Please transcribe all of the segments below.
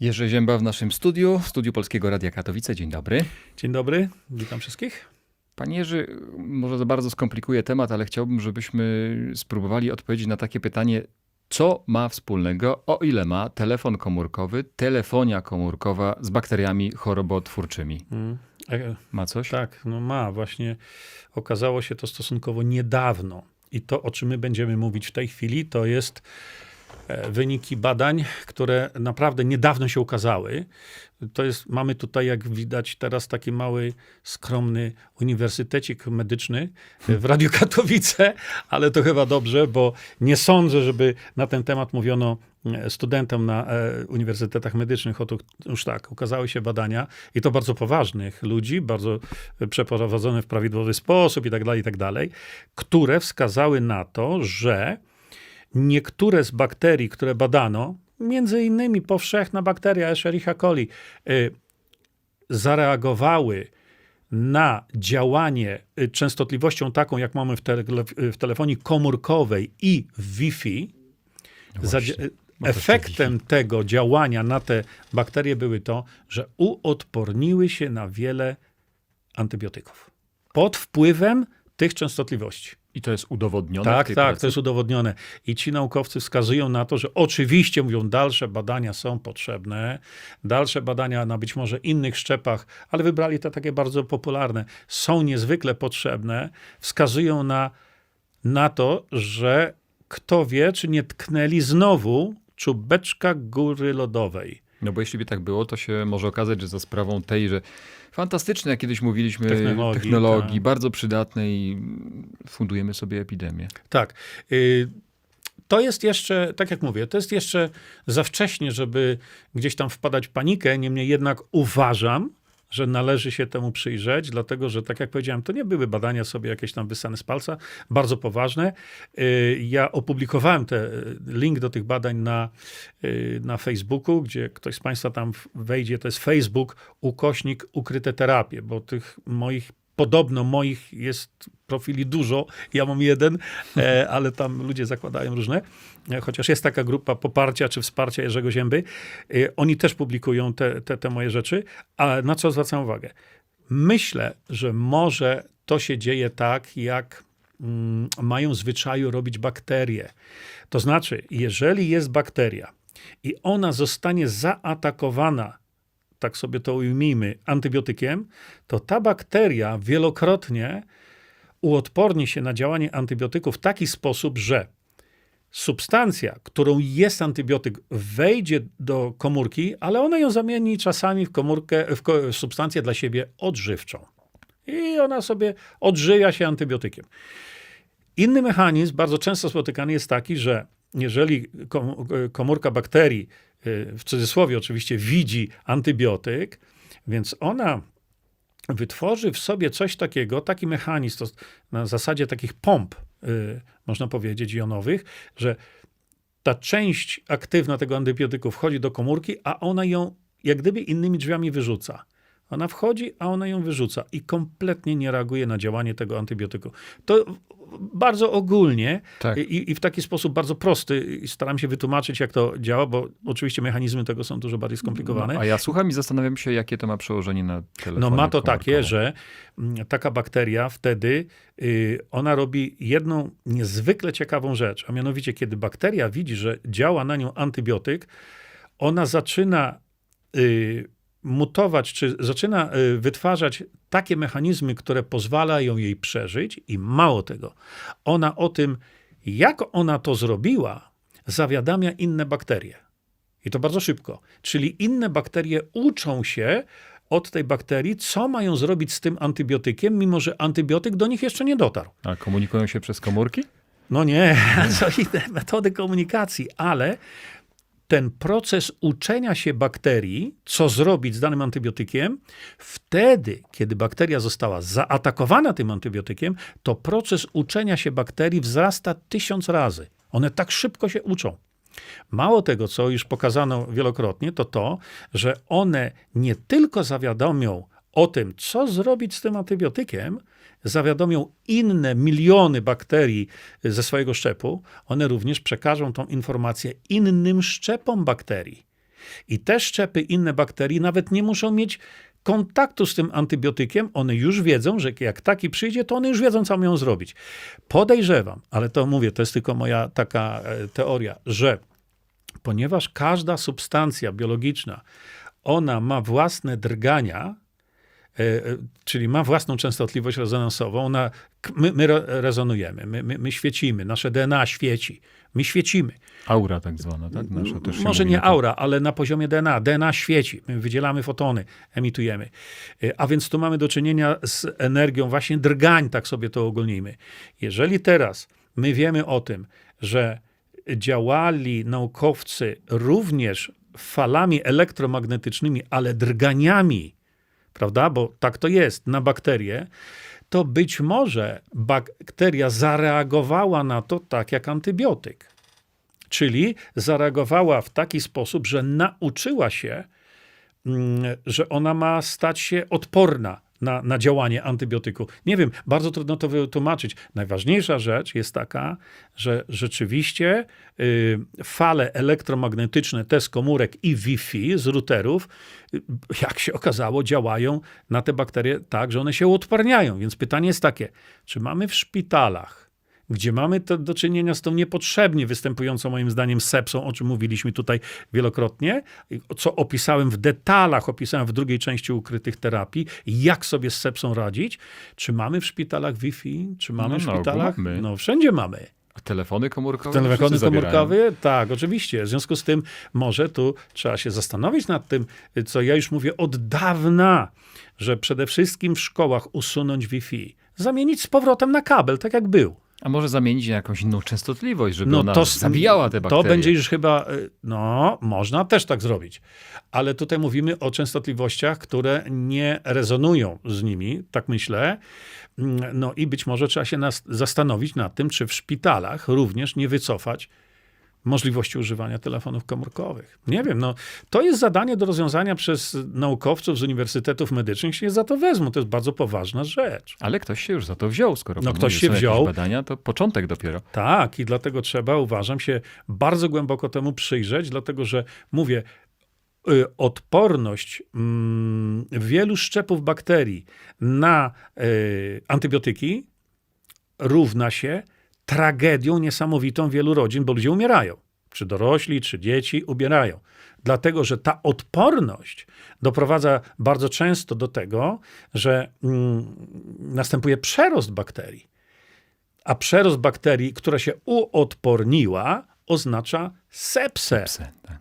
Jerzy Zięba w naszym studiu, w studiu Polskiego Radia Katowice. Dzień dobry. Dzień dobry, witam wszystkich. Panie Jerzy, może za bardzo skomplikuję temat, ale chciałbym, żebyśmy spróbowali odpowiedzieć na takie pytanie, co ma wspólnego, o ile ma telefon komórkowy, telefonia komórkowa z bakteriami chorobotwórczymi? Mm. E, Ma coś? tak, no ma. Właśnie okazało się to stosunkowo niedawno. I to, o czym my będziemy mówić w tej chwili, to jest wyniki badań, które naprawdę niedawno się ukazały. To jest, mamy tutaj, jak widać, teraz taki mały, skromny uniwersytecik medyczny w Radiu Katowice, ale to chyba dobrze, bo nie sądzę, żeby na ten temat mówiono e, studentom na e, uniwersytetach medycznych. Otóż już tak, ukazały się badania i to bardzo poważnych ludzi, bardzo przeprowadzone w prawidłowy sposób i tak dalej, i tak dalej, które wskazały na to, że niektóre z bakterii, które badano, między innymi powszechna bakteria Escherichia coli, y, zareagowały na działanie y, częstotliwością taką, jak mamy w, tele, w telefonii komórkowej i w Wi-Fi. Bo to jeszcze Efektem tego działania na te bakterie były to, że uodporniły się na wiele antybiotyków. Pod wpływem tych częstotliwości. I to jest udowodnione Tak, tak, pracy? to jest udowodnione. I ci naukowcy wskazują na to, że oczywiście, mówią, dalsze badania są potrzebne, dalsze badania na być może innych szczepach, ale wybrali te takie bardzo popularne, są niezwykle potrzebne, wskazują na, na to, że kto wie, czy nie tknęli znowu czubeczka góry lodowej. No bo jeśli by tak było, to się może okazać, że za sprawą tej, że fantastycznej, jak kiedyś mówiliśmy, Technologii, technologii tak. bardzo przydatnej, fundujemy sobie epidemię. Tak. Y, To jest jeszcze, tak jak mówię, to jest jeszcze za wcześnie, żeby gdzieś tam wpadać w panikę. Niemniej jednak uważam, że należy się temu przyjrzeć, dlatego że, tak jak powiedziałem, to nie były badania sobie jakieś tam wysane z palca, bardzo poważne. Y, Ja opublikowałem te, link do tych badań na, y, na Facebooku, gdzie ktoś z Państwa tam wejdzie, to jest Facebook, ukośnik ukryte terapie, bo tych moich Podobno moich jest profili dużo, ja mam jeden, e, ale tam ludzie zakładają różne. E, Chociaż jest taka grupa poparcia czy wsparcia Jerzego Zięby. E, Oni też publikują te, te, te moje rzeczy. A na co zwracam uwagę? Myślę, że może to się dzieje tak, jak mm, mają zwyczaju robić bakterie. To znaczy, jeżeli jest bakteria i ona zostanie zaatakowana tak sobie to ujmijmy, antybiotykiem, to ta bakteria wielokrotnie uodporni się na działanie antybiotyku w taki sposób, że substancja, którą jest antybiotyk, wejdzie do komórki, ale ona ją zamieni czasami w komórkę, w w substancję dla siebie odżywczą. I ona sobie odżywia się antybiotykiem. Inny mechanizm, bardzo często spotykany, jest taki, że jeżeli kom- komórka bakterii, w cudzysłowie oczywiście, widzi antybiotyk, więc ona wytworzy w sobie coś takiego, taki mechanizm, to na zasadzie takich pomp, y, można powiedzieć, jonowych, że ta część aktywna tego antybiotyku wchodzi do komórki, a ona ją jak gdyby innymi drzwiami wyrzuca. Ona wchodzi, a ona ją wyrzuca i kompletnie nie reaguje na działanie tego antybiotyku. To bardzo ogólnie Tak. i, i w taki sposób bardzo prosty staram się wytłumaczyć, jak to działa, bo oczywiście mechanizmy tego są dużo bardziej skomplikowane. No, a ja słucham i zastanawiam się, jakie to ma przełożenie na telefon. No ma to takie, że mm, taka bakteria wtedy, y, ona robi jedną niezwykle ciekawą rzecz, a mianowicie, kiedy bakteria widzi, że działa na nią antybiotyk, ona zaczyna y, mutować, czy zaczyna y, wytwarzać takie mechanizmy, które pozwalają jej przeżyć i mało tego, ona o tym, jak ona to zrobiła, zawiadamia inne bakterie. I to bardzo szybko. Czyli inne bakterie uczą się od tej bakterii, co mają zrobić z tym antybiotykiem, mimo że antybiotyk do nich jeszcze nie dotarł. A komunikują się przez komórki? No nie, co inne metody komunikacji, ale ten proces uczenia się bakterii, co zrobić z danym antybiotykiem, wtedy, kiedy bakteria została zaatakowana tym antybiotykiem, to proces uczenia się bakterii wzrasta tysiąc razy. One tak szybko się uczą. Mało tego, co już pokazano wielokrotnie, to to, że one nie tylko zawiadomią o tym, co zrobić z tym antybiotykiem, zawiadomią inne miliony bakterii ze swojego szczepu, one również przekażą tą informację innym szczepom bakterii. I te szczepy, inne bakterie nawet nie muszą mieć kontaktu z tym antybiotykiem. One już wiedzą, że jak taki przyjdzie, to one już wiedzą, co mają zrobić. Podejrzewam, ale to mówię, to jest tylko moja taka e, teoria, że ponieważ każda substancja biologiczna, ona ma własne drgania, czyli ma własną częstotliwość rezonansową, ona, my, my re- rezonujemy, my, my, my świecimy, nasze DNA świeci, my świecimy. Aura tak zwana, tak? Nasza też Może nie aura, ale na poziomie DNA. DNA świeci, my wydzielamy fotony, emitujemy. E, A więc tu mamy do czynienia z energią właśnie drgań, tak sobie to ogólnijmy. Jeżeli teraz my wiemy o tym, że działali naukowcy również falami elektromagnetycznymi, ale drganiami, prawda? Bo tak to jest na bakterie, to być może bakteria zareagowała na to tak jak antybiotyk. Czyli zareagowała w taki sposób, że nauczyła się, mm, że ona ma stać się odporna na, na działanie antybiotyku. Nie wiem, bardzo trudno to wytłumaczyć. Najważniejsza rzecz jest taka, że rzeczywiście y, fale elektromagnetyczne, te z komórek i Wi-Fi, z routerów, y, jak się okazało, działają na te bakterie tak, że one się uodparniają. Więc pytanie jest takie, czy mamy w szpitalach gdzie mamy to do czynienia z tą niepotrzebnie występującą, moim zdaniem, sepsą, o czym mówiliśmy tutaj wielokrotnie, co opisałem w detalach, opisałem w drugiej części ukrytych terapii, jak sobie z sepsą radzić. Czy mamy w szpitalach Wi-Fi? Czy mamy No, w ogół szpitalach? mamy. No, wszędzie mamy. A telefony komórkowe? Telefony zabierają. komórkowe? Tak, oczywiście. W związku z tym może tu trzeba się zastanowić nad tym, co ja już mówię od dawna, że przede wszystkim w szkołach usunąć Wi-Fi. Zamienić z powrotem na kabel, tak jak był. A może zamienić na jakąś inną częstotliwość, żeby No ona to zabijała te bakterie. To będzie już chyba, y, no, można też tak zrobić. Ale tutaj mówimy o częstotliwościach, które nie rezonują z nimi, tak myślę. Mm, No i być może trzeba się nas zastanowić nad tym, czy w szpitalach również nie wycofać możliwości używania telefonów komórkowych. Nie wiem, no to jest zadanie do rozwiązania przez naukowców z uniwersytetów medycznych, się za to wezmą. To jest bardzo poważna rzecz. Ale ktoś się już za to wziął, skoro No ktoś się wziął. badania, to początek dopiero. Tak, i dlatego trzeba, uważam się, bardzo głęboko temu przyjrzeć, dlatego że mówię, y, odporność mm, wielu szczepów bakterii na y, antybiotyki równa się tragedią niesamowitą wielu rodzin, bo ludzie umierają. Czy dorośli, czy dzieci umierają. Dlatego, że ta odporność doprowadza bardzo często do tego, że mm, następuje przerost bakterii. A przerost bakterii, która się uodporniła, oznacza sepsę. Psy, tak.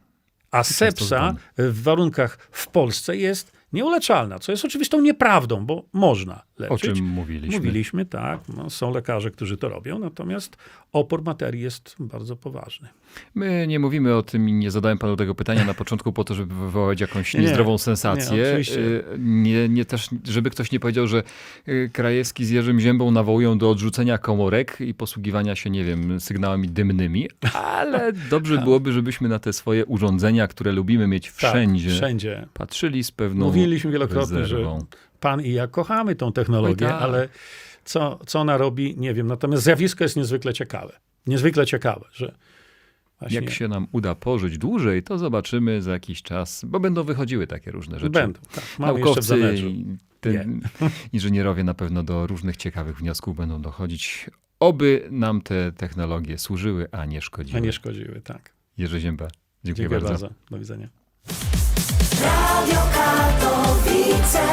A sepsa w warunkach w Polsce jest nieuleczalna, co jest oczywistą nieprawdą, bo można leczyć. O czym mówiliśmy. Mówiliśmy, tak. No, są lekarze, którzy to robią, natomiast opór materii jest bardzo poważny. My nie mówimy o tym i nie zadałem panu tego pytania na początku po to, żeby wywołać jakąś Nie, nie. niezdrową sensację. Nie. Y, Nie, nie też, żeby ktoś nie powiedział, że y, Krajewski z Jerzym Ziębą nawołują do odrzucenia komórek i posługiwania się, nie wiem, sygnałami dymnymi, ale dobrze byłoby, żebyśmy na te swoje urządzenia, które lubimy mieć wszędzie, Tak, wszędzie. patrzyli z pewną Mówiliśmy wielokrotnie, rezerwą. że pan i ja kochamy tą technologię, Oj, tak. ale co, co ona robi, nie wiem. Natomiast zjawisko jest niezwykle ciekawe. Niezwykle ciekawe, że właśnie Jak się nam uda pożyć dłużej, to zobaczymy za jakiś czas, bo będą wychodziły takie różne rzeczy. będą. Tak, mamy jeszcze w Naukowcy ten, inżynierowie na pewno do różnych ciekawych wniosków będą dochodzić. Oby nam te technologie służyły, a nie szkodziły. A nie szkodziły, tak. Jerzy Zięba, dziękuję, Dziękuję bardzo. bardzo. Do widzenia. Radio Katowice.